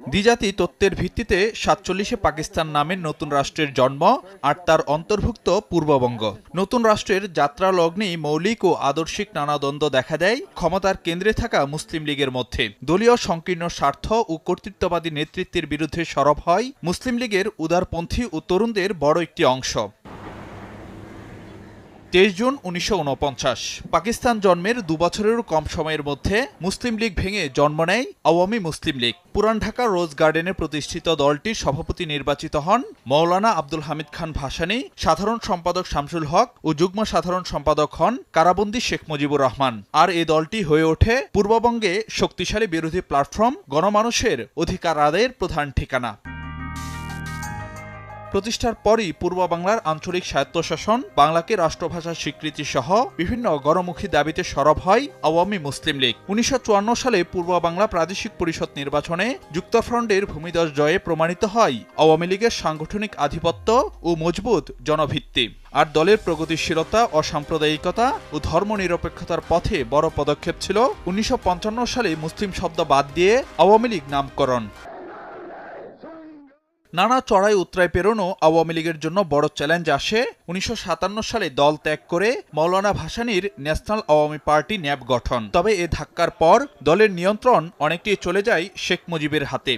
দ্বিজাতি তত্ত্বের ভিত্তিতে সাতচল্লিশে পাকিস্তান নামের নতুন রাষ্ট্রের জন্ম আর তার অন্তর্ভুক্ত পূর্ববঙ্গ। নতুন রাষ্ট্রের যাত্রা লগ্নেই মৌলিক ও আদর্শিক নানা দ্বন্দ্ব দেখা দেয় ক্ষমতার কেন্দ্রে থাকা মুসলিম লীগের মধ্যে। দলীয় সংকীর্ণ স্বার্থ ও কর্তৃত্ববাদী নেতৃত্বের বিরুদ্ধে সরব হয় মুসলিম লীগের উদারপন্থী ও তরুণদের বড় একটি অংশ। তেইশ জুন উনিশশো ঊনপঞ্চাশ পাকিস্তান জন্মের দুবছরেরও কম সময়ের মধ্যে মুসলিম লীগ ভেঙে জন্ম নেয় আওয়ামী মুসলিম লীগ। পুরান ঢাকা রোজ গার্ডেনে প্রতিষ্ঠিত দলটির সভাপতি নির্বাচিত হন মৌলানা আব্দুল হামিদ খান ভাসানী, সাধারণ সম্পাদক শামসুল হক ও যুগ্ম সাধারণ সম্পাদক হন কারাবন্দী শেখ মুজিবুর রহমান। আর এই দলটি হয়ে ওঠে পূর্ববঙ্গে শক্তিশালী বিরোধী প্ল্যাটফর্ম, গণমানুষের অধিকার আদায়ের প্রধান ঠিকানা। প্রতিষ্ঠার পরই পূর্ব বাংলার আঞ্চলিক স্বায়ত্তশাসন, বাংলাকে রাষ্ট্রভাষার স্বীকৃতি সহ বিভিন্ন গণমুখী দাবিতে সরব হয় আওয়ামী মুসলিম লীগ। উনিশশো চুয়ান্ন সালে পূর্ব বাংলা প্রাদেশিক পরিষদ নির্বাচনে যুক্তফ্রন্টের ভূমিদশ জয়ে প্রমাণিত হয় আওয়ামী লীগের সাংগঠনিক আধিপত্য ও মজবুত জনভিত্তি। আর দলের প্রগতিশীলতা, অসাম্প্রদায়িকতা ও ধর্মনিরপেক্ষতার পথে বড় পদক্ষেপ ছিল উনিশশো পঞ্চান্ন সালে মুসলিম শব্দ বাদ দিয়ে আওয়ামী লীগ নামকরণ। নানা চড়াই উত্তরায় পেরোনো আওয়ামী লীগের জন্য বড় চ্যালেঞ্জ আসে। উনিশশো সাতান্ন সালে দল ত্যাগ করে মৌলানা ভাসানির ন্যাশনাল আওয়ামী পার্টি ন্যাব গঠন। তবে এ ধাক্কার পর দলের নিয়ন্ত্রণ অনেকটি চলে যায় শেখ মুজিবের হাতে।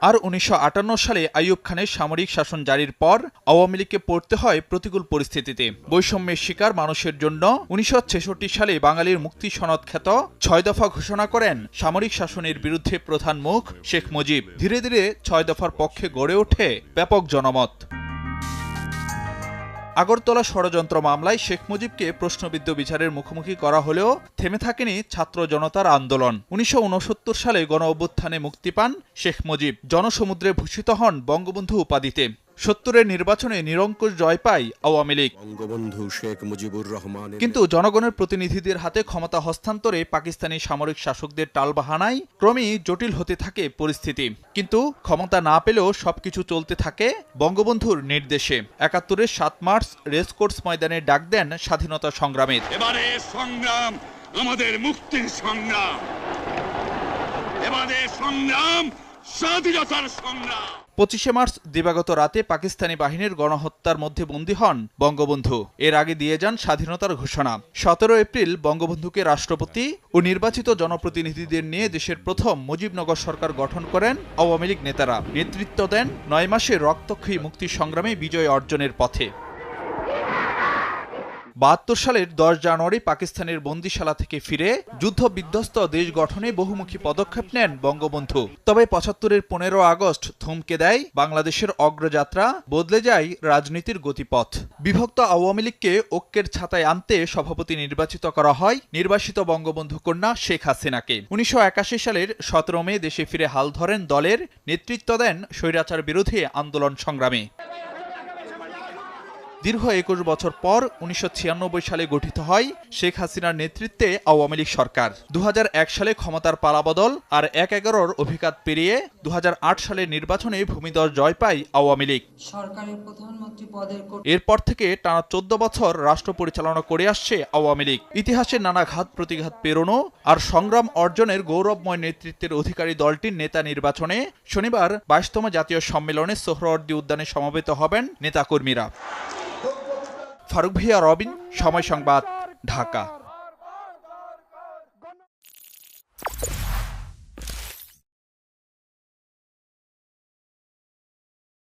আর উনিশশো আটান্ন সালে আইয়ুব খানের সামরিক শাসন জারির পর আওয়ামী লীগকে পড়তে হয় প্রতিকূল পরিস্থিতিতে। বৈষম্যের শিকার মানুষের জন্য উনিশশো ছেষট্টি সালে বাঙালির মুক্তি সনদ খ্যাত ছয় দফা ঘোষণা করেন সামরিক শাসনের বিরুদ্ধে প্রধান মুখ শেখ মুজিব। ধীরে ধীরে ছয় দফার পক্ষে গড়ে ওঠে ব্যাপক জনমত। আগরতলা ষড়যন্ত্র মামলায় শেখ মুজিবকে প্রশ্নবিদ্ধ বিচারের মুখোমুখি করা হলেও থেমে থাকেনি ছাত্র জনতার আন্দোলন। উনিশশো উনসত্তর সালে গণ অভ্যুত্থানে মুক্তি পান শেখ মুজিব। জনসমুদ্রে ভূষিত হন বঙ্গবন্ধু উপাধিতে। সত্তরের নির্বাচনে নিরঙ্কুশ জয় পায় আওয়ামী লীগ। বঙ্গবন্ধু শেখ মুজিবুর রহমান কিন্তু জনগণের প্রতিনিধিদের হাতে ক্ষমতা হস্তান্তরে পাকিস্তানি সামরিক শাসকদের টালবাহানায় ক্রমেই জটিল হতে থাকে পরিস্থিতি। কিন্তু ক্ষমতা না পেলেও সবকিছু চলতে থাকে বঙ্গবন্ধুর নির্দেশে। একাত্তরের সাত মার্চ রেসকোর্স ময়দানে ডাক দেন স্বাধীনতা সংগ্রামের। এবারে সংগ্রাম আমাদের মুক্তির সংগ্রাম। এবারে সংগ্রাম পঁচিশে মার্চ দিবাগত রাতে পাকিস্তানি বাহিনীর গণহত্যার মধ্যে বন্দী হন বঙ্গবন্ধু। এর আগে দিয়ে যান স্বাধীনতার ঘোষণা। সতেরো এপ্রিল বঙ্গবন্ধুকে রাষ্ট্রপতি ও নির্বাচিত জনপ্রতিনিধিদের নিয়ে দেশের প্রথম মুজিবনগর সরকার গঠন করেন আওয়ামী লীগ নেতারা। নেতৃত্ব দেন নয় মাসে রক্তক্ষয়ী মুক্তি সংগ্রামে বিজয় অর্জনের পথে। বাহাত্তর সালের দশ জানুয়ারি পাকিস্তানের বন্দিশালা থেকে ফিরে যুদ্ধ বিধ্বস্ত দেশ গঠনে বহুমুখী পদক্ষেপ নেন বঙ্গবন্ধু। তবে পঁচাত্তরের পনেরো আগস্ট থমকে দেয় বাংলাদেশের অগ্রযাত্রা, বদলে যায় রাজনীতির গতিপথ। বিভক্ত আওয়ামী লীগকে ঐক্যের ছাতায় আনতে সভাপতি নির্বাচিত করা হয় নির্বাসিত বঙ্গবন্ধু কন্যা শেখ হাসিনাকে। উনিশশো একাশি সালের সতেরো মে দেশে ফিরে হাল ধরেন দলের নেতৃত্ব দেন স্বৈরাচার বিরোধী আন্দোলন সংগ্রামে। দীর্ঘ একুশ বছর পর উনিশশো ছিয়ানব্বই সালে গঠিত হয় শেখ হাসিনার নেতৃত্বে আওয়ামী লীগ সরকার। দু হাজার এক সালে ক্ষমতার পালাবদল আর এক এগারোর অভিঘাত পেরিয়ে দুহাজার আট সালে নির্বাচনে ভূমিদর জয় পায় আওয়ামী লীগ। সরকারের প্রধানমন্ত্রী পদের এরপর থেকে টানা চোদ্দ বছর রাষ্ট্র পরিচালনা করে আসছে আওয়ামী লীগ। ইতিহাসে নানা ঘাত প্রতিঘাত পেরোনো আর সংগ্রাম অর্জনের গৌরবময় নেতৃত্বের অধিকারী দলটির নেতা নির্বাচনে শনিবার বাইশতম জাতীয় সম্মেলনে সোহরওয়ার্দী উদ্যানে সমবেত হবেন নেতাকর্মীরা। ফারুক ভিয়া রবিন সময় সংবাদ ঢাকা।